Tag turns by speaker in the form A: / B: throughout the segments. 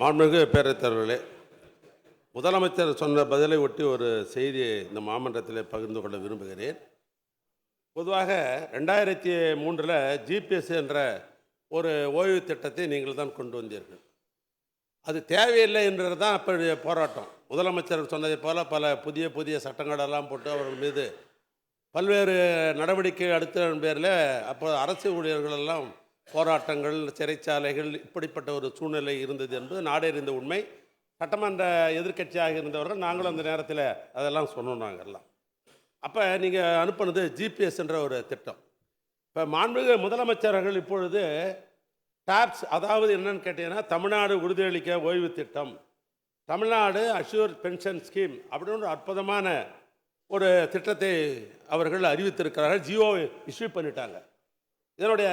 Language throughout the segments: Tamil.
A: மாண்புமிகு பேரத்தவர்களே முதலமைச்சர் சொன்ன பதிலை ஒட்டி ஒரு செய்தியை இந்த மாமன்றத்தில் பகிர்ந்து கொள்ள விரும்புகிறேன். பொதுவாக ரெண்டாயிரத்தி மூன்றில் ஜிபிஎஸ் என்ற ஒரு ஓய்வு திட்டத்தை நீங்கள் தான் கொண்டு வந்தீர்கள். அது தேவையில்லை என்றது தான் அப்படி போராட்டம். முதலமைச்சர் சொன்னதைப் போல் பல புதிய புதிய சட்டங்களெல்லாம் போட்டு அவர்கள் மீது பல்வேறு நடவடிக்கை அடுத்த பேரில் அப்போ அரசு ஊழியர்களெல்லாம் போராட்டங்கள் சிறைச்சாலைகள் இப்படிப்பட்ட ஒரு சூழ்நிலை இருந்தது என்பது நாடறிந்த உண்மை. சட்டமன்ற எதிர்க்கட்சியாக இருந்தவர்கள் நாங்களும் அந்த நேரத்தில் அதெல்லாம் சொன்னோம் நாங்கள் எல்லாம் அப்போ நீங்கள் அனுப்புனது ஜிபிஎஸ் என்ற ஒரு திட்டம். இப்போ மாண்புமிகு முதலமைச்சர்கள் இப்பொழுது டாப்ஸ் அதாவது என்னன்னு கேட்டீங்கன்னா தமிழ்நாடு உறுதியளிக்க ஓய்வு திட்டம் தமிழ்நாடு அஷ்யூர் பென்ஷன் ஸ்கீம் அப்படின்னு ஒரு அற்புதமான ஒரு திட்டத்தை அவர்கள் அறிவித்திருக்கிறார்கள். ஜியோ இஷ்யூ பண்ணிட்டாங்க. இதனுடைய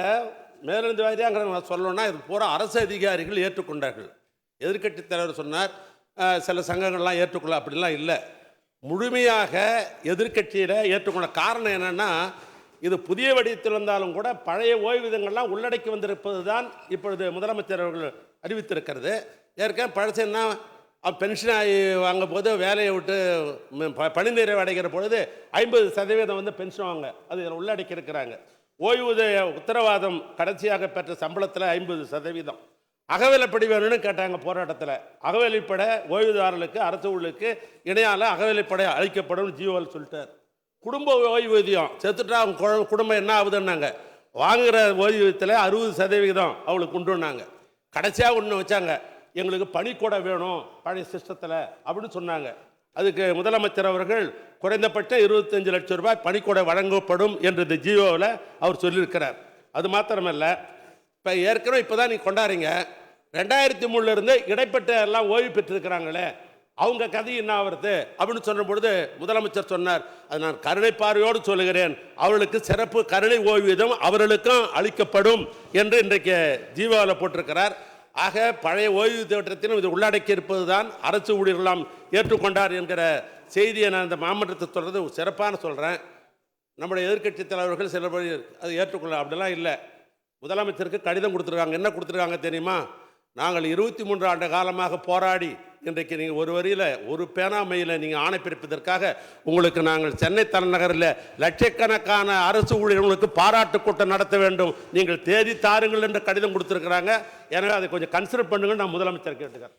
A: மேலிருந்து வாரியாங்கிறத சொல்லணும்னா இது பூரா அரசு அதிகாரிகள் ஏற்றுக்கொண்டார்கள். எதிர்க்கட்சித் தலைவர் சொன்னார் சில சங்கங்கள்லாம் ஏற்றுக்கொள்ள அப்படிலாம் இல்லை. முழுமையாக எதிர்கட்சியில் ஏற்றுக்கொண்ட காரணம் என்னென்னா இது புதிய வடிவத்தில் வந்தாலும் கூட பழைய ஓய்வூதியங்கள்லாம் உள்ளடக்கி வந்திருப்பது தான் இப்பொழுது முதலமைச்சர் அவர்கள் அறிவித்திருக்கிறது. ஏற்கனவே பழசுன்னா பென்ஷன் ஆகி வாங்கும் போது வேலையை விட்டு பணி நிறைவு அடைகிற பொழுது ஐம்பது சதவீதம் வந்து பென்ஷன் வாங்க அது இதில் உள்ளடக்கி இருக்கிறாங்க. ஓய்வூதிய உத்தரவாதம் கடைசியாக பெற்ற சம்பளத்தில் ஐம்பது சதவீதம். அகவிலைப்படி வேணும்னு கேட்டாங்க போராட்டத்தில். அகவிலைப்படை ஓய்வூதியாரர்களுக்கு அரசு ஊழலுக்கு இணையால் அகவிலைப்படை அளிக்கப்படும் ஜீவோல் சொல்லிட்டார். குடும்ப ஓய்வூதியம் செத்துட்டா அவங்க குழ- குடும்பம் என்ன ஆகுதுன்னாங்க. வாங்குகிற ஓய்வூதியத்தில் அறுபது சதவிகிதம் அவளுக்கு கொண்டுனாங்க கடைசியாக ஒன்று வச்சாங்க. எங்களுக்கு பணிக்கூட வேணும் பழைய சிஸ்டத்தில் அப்படின்னு சொன்னாங்க. அதுக்கு முதலமைச்சர் அவர்கள் குறைந்தபட்சம் இருபத்தஞ்சு லட்சம் ரூபாய் பணிக்கூட வழங்கப்படும் என்று இந்த ஜியோவில் அவர் சொல்லியிருக்கிறார். அது மாத்திரமல்ல இப்போ ஏற்கனவே இப்போ தான் நீங்கள் கொண்டாடுறீங்க. ரெண்டாயிரத்தி மூணுலேருந்து இடைப்பட்ட எல்லாம் ஓய்வு பெற்றிருக்கிறாங்களே அவங்க கதை என்ன ஆகிறது அப்படின்னு சொன்ன பொழுது முதலமைச்சர் சொன்னார். அது நான் கருணை பார்வையோடு சொல்லுகிறேன். அவர்களுக்கு சிறப்பு கருணை ஓய்வீதம் அவர்களுக்கும் அளிக்கப்படும் என்று இன்றைக்கு ஜீவாவில் போட்டிருக்கிறார். ஆக பழைய ஓய்வு திட்டத்திலும் இது உள்ளடக்கி இருப்பது தான் அரசு ஊழியர்களாம் ஏற்றுக்கொண்டார் என்கிற செய்தியை நான் இந்த மாமன்றத்தை சொல்கிறது சிறப்பான சொல்கிறேன் நம்முடைய எதிர்க்கட்சி தலைவர்கள் சில பேர் அதை ஏற்றுக்கொள்ள அப்படிலாம் இல்லை. முதலமைச்சருக்கு கடிதம் கொடுத்துருக்காங்க. என்ன கொடுத்துருக்காங்க தெரியுமா? நாங்கள் இருபத்தி மூன்று ஆண்டு காலமாக போராடி இன்றைக்கு நீங்கள் ஒரு வரியில் ஒரு பேனாமையில் நீங்கள் ஆணை பிறப்பதற்காக உங்களுக்கு நாங்கள் சென்னை தலைநகரில் லட்சக்கணக்கான அரசு ஊழியர்களுக்கு பாராட்டு கூட்டம் நடத்த வேண்டும். நீங்கள் தேதி தாருங்கள் என்று கடிதம் கொடுத்துருக்குறாங்க. எனவே அதை கொஞ்சம் கன்சிடர் பண்ணுங்கன்னு நான் முதலமைச்சர் கேட்டுக்கிறேன்.